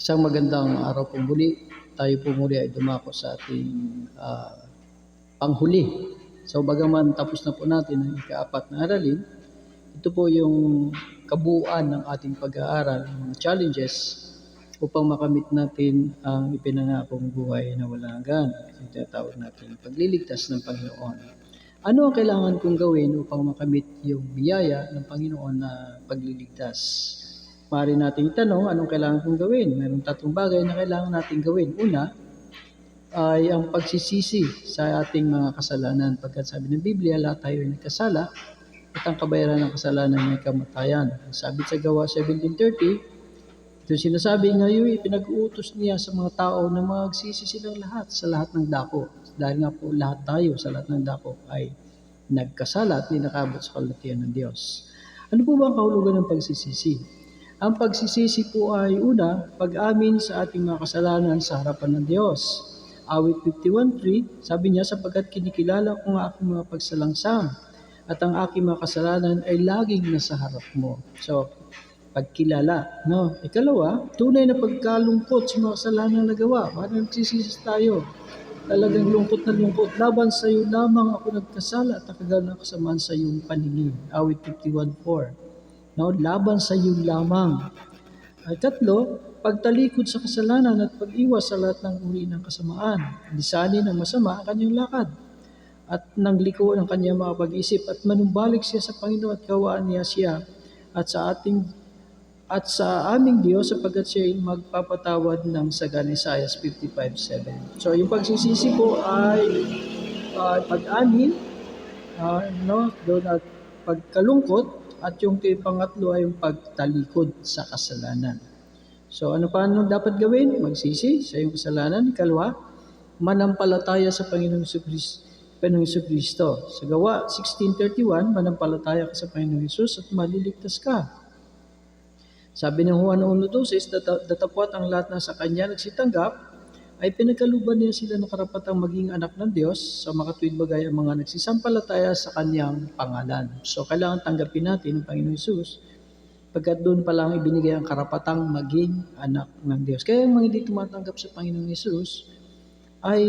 Isang magandang araw po muli. Tayo po muli ay dumako sa ating ah, panghuli. So bagaman tapos na po natin ang ikaapat na aralin, ito po yung kabuuan ng ating pag-aaral, mga challenges upang makamit natin ang ipinangakong buhay na wala hanggan. Yung tinatawag natin pagliligtas ng Panginoon. Ano ang kailangan kong gawin upang makamit yung biyaya ng Panginoon na pagliligtas? Maaari nating itanong, anong kailangan kong gawin? Mayroong tatlong bagay na kailangan nating gawin. Una, ay ang pagsisisi sa ating mga kasalanan. Pagkat sabi ng Biblia, lahat tayo ay nagkasala at ang kabayaran ng kasalanan ay kamatayan. Sabi sa gawa 17.30, ito sinasabi ngayon, pinag-uutos niya sa mga tao na magsisi silang lahat sa lahat ng dako. Dahil nga po lahat tayo sa lahat ng dako ay nagkasala at ninakabot sa kalatian ng Diyos. Ano po ba ang kahulugan ng pagsisisi? Ang pagsisisi po ay una, pag-amin sa ating mga kasalanan sa harapan ng Diyos. Awit 51.3, sabi niya, sapagkat kinikilala ko nga aking mga pagsalangsang at ang aking mga kasalanan ay laging nasa harap mo. So, pagkilala. No? Ikalawa, tunay na pagkalungkot sa mga kasalanan na gawa. Parang nagsisisi tayo. Talagang lungkot na lungkot. Laban sa iyo lamang ako nagkasala at nakagal na kasamaan sa iyong paningin. Awit 51.4. No, laban sa iyo lamang. At tatlo, pagtalikod sa kasalanan at pag-iwas sa lahat ng uri ng kasamaan. Lisanin ng masama ang kanyang lakad at nang liko ng kanyang mga pag-isip at manumbalik siya sa Panginoon at kawaan niya siya at sa ating at sa aming Diyos sapagkat siya ay magpapatawad ng sagan Isaiah 55.7. So yung pagsisisi po ay uh, pag-amin, uh, no, doon at pagkalungkot at yung pangatlo ay yung pagtalikod sa kasalanan. So ano pa ano dapat gawin? Magsisi sa iyong kasalanan. Ikalawa, manampalataya sa Panginoong Kristo. Panginoong Kristo. Sa gawa 16.31, manampalataya ka sa Panginoong Yesus at maliligtas ka. Sabi ng Juan 1.12, datapwat ang lahat na sa Kanya nagsitanggap, ay pinagkaluban niya sila ng karapatang maging anak ng Diyos sa makatuwid bagay ang mga nagsisampalataya sa Kanyang pangalan. So, kailangan tanggapin natin ang Panginoon Yesus pagkat doon pa lang ibinigay ang karapatang maging anak ng Diyos. Kaya yung mga hindi tumatanggap sa Panginoong Yesus ay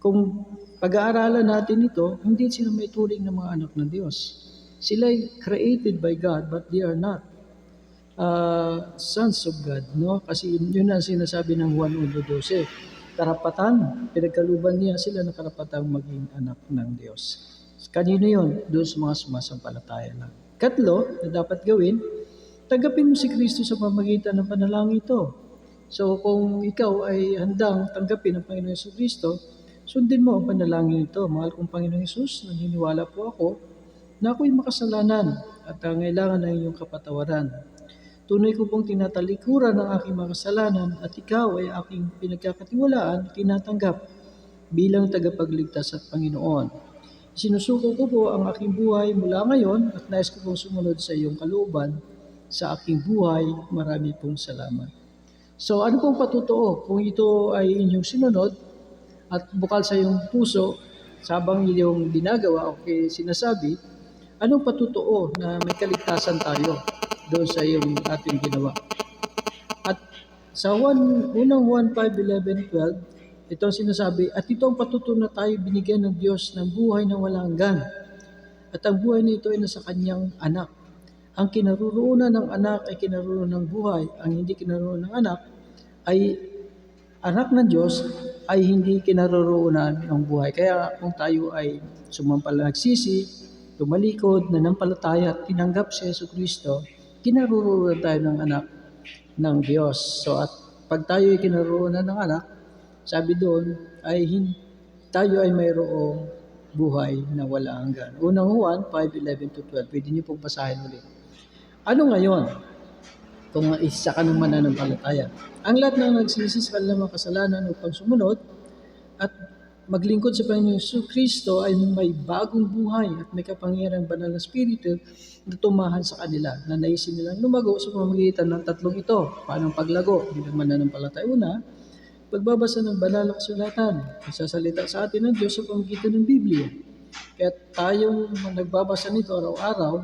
kung pag-aaralan natin ito, hindi sila may turing ng mga anak ng Diyos. Sila ay created by God but they are not uh, sons of God, no? Kasi yun ang sinasabi ng Juan 1.12. Karapatan, pinagkaluban niya sila ng karapatang maging anak ng Diyos. Kanino yun? Doon sa mga sumasampalataya lang. Katlo, na dapat gawin, tanggapin mo si Kristo sa pamagitan ng panalangin ito. So kung ikaw ay handang tanggapin ang Panginoon Yesus Kristo, sundin mo ang panalangin ito. Mahal kong Panginoon Yesus, naniniwala po ako na ako'y makasalanan at ang kailangan ng iyong kapatawaran. Tunay ko pong tinatalikuran ng aking mga kasalanan at ikaw ay aking pinagkakatiwalaan, tinatanggap bilang tagapagligtas at Panginoon. Sinusuko ko po ang aking buhay mula ngayon at nais ko pong sumunod sa iyong kalooban sa aking buhay. Marami pong salamat. So ano pong patutuo? Kung ito ay inyong sinunod at bukal sa iyong puso, sabang iyong ginagawa o okay, sinasabi, anong patutuo na may kaligtasan tayo? Doon sa iyong ating ginawa. At sa 1, unang 1, 5, 11, 12, ito ang sinasabi, at ito ang patutunan na tayo binigyan ng Diyos ng buhay na walang hanggan. At ang buhay na ito ay nasa kanyang anak. Ang kinaruroonan ng anak ay kinaruroonan ng buhay. Ang hindi kinaruroonan ng anak ay anak ng Diyos ay hindi kinaroroonan ng buhay. Kaya kung tayo ay sumampala nagsisi, tumalikod, nanampalataya at tinanggap si Yesu Kristo, kinaroroonan tayo ng anak ng Diyos. So at pag tayo ay kinaroroonan ng anak, sabi doon ay tayo ay mayroong buhay na wala hanggan. Unang Juan 5:11 to 12. Pwede niyo pong basahin ulit. Ano ngayon? Kung isa ka ng mananampalataya. Ang lahat ng nagsisi sa kanilang kasalanan upang sumunod at maglingkod sa Panginoon Yesu Kristo ay may bagong buhay at may kapangyarang banal na spirito na tumahan sa kanila na naisin nilang lumago sa pamamagitan ng tatlong ito. Paano paglago? Bilang mananampalataya una, pagbabasa ng banal na kasulatan, nagsasalita sa atin ng Diyos sa pamamagitan ng Biblia. Kaya tayong nagbabasa nito araw-araw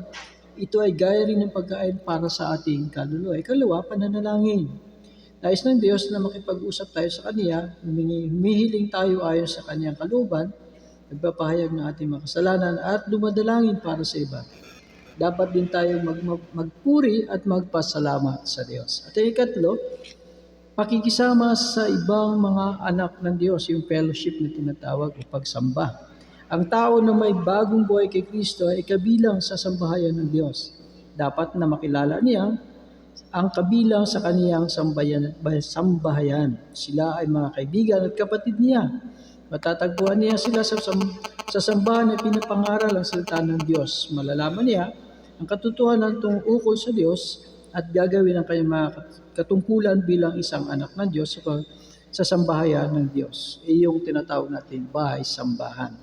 ito ay gaya rin ng pagkain para sa ating kaluluwa. Ikalawa, pananalangin. Nais ng Diyos na makipag-usap tayo sa Kanya, humihiling tayo ayon sa Kanyang kaluban, nagpapahayag ng ating mga kasalanan at dumadalangin para sa iba. Dapat din tayong mag- magpuri at magpasalamat sa Diyos. At ang ikatlo, pakikisama sa ibang mga anak ng Diyos, yung fellowship na tinatawag o pagsamba. Ang tao na may bagong buhay kay Kristo ay kabilang sa sambahayan ng Diyos. Dapat na makilala niya ang kabilang sa kaniyang sambayan, sambahayan. Sila ay mga kaibigan at kapatid niya. Matatagpuan niya sila sa, sa sambahan na pinapangaral ang salita ng Diyos. Malalaman niya ang katotohanan tungkol sa Diyos at gagawin ang kanyang mga kat- katungkulan bilang isang anak ng Diyos sa, sa sambahayan ng Diyos. Yung tinatawag natin bahay-sambahan.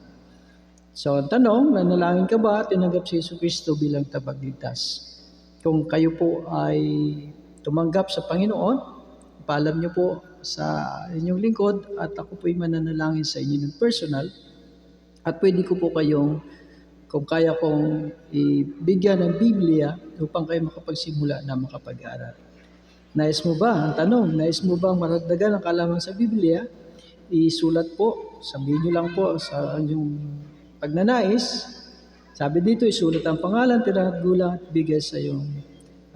So, ang tanong, nanalangin ka ba tinanggap si Yesu Kristo bilang tabagligtas? Kung kayo po ay tumanggap sa Panginoon, paalam niyo po sa inyong lingkod at ako po'y mananalangin sa inyo ng personal at pwede ko po kayong kung kaya kong ibigyan ng Biblia upang kayo makapagsimula na makapag-aral. Nais mo ba? Ang tanong, nais mo bang maragdagan ang kalaman sa Biblia? Isulat po, sabihin niyo lang po sa inyong pagnanais. Sabi dito, isulat ang pangalan, gulang at bigay sa iyong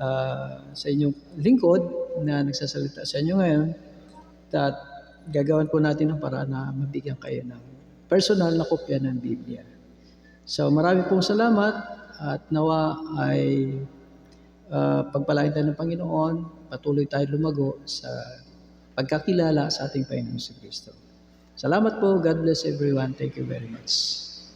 ah, sa inyong lingkod na nagsasalita sa inyo ngayon. At gagawan po natin ang paraan na mabigyan kayo ng personal na kopya ng Biblia. So marami pong salamat at nawa ay uh, pagpalain tayo ng Panginoon, patuloy tayo lumago sa pagkakilala sa ating Panginoon si Kristo. Salamat po. God bless everyone. Thank you very much.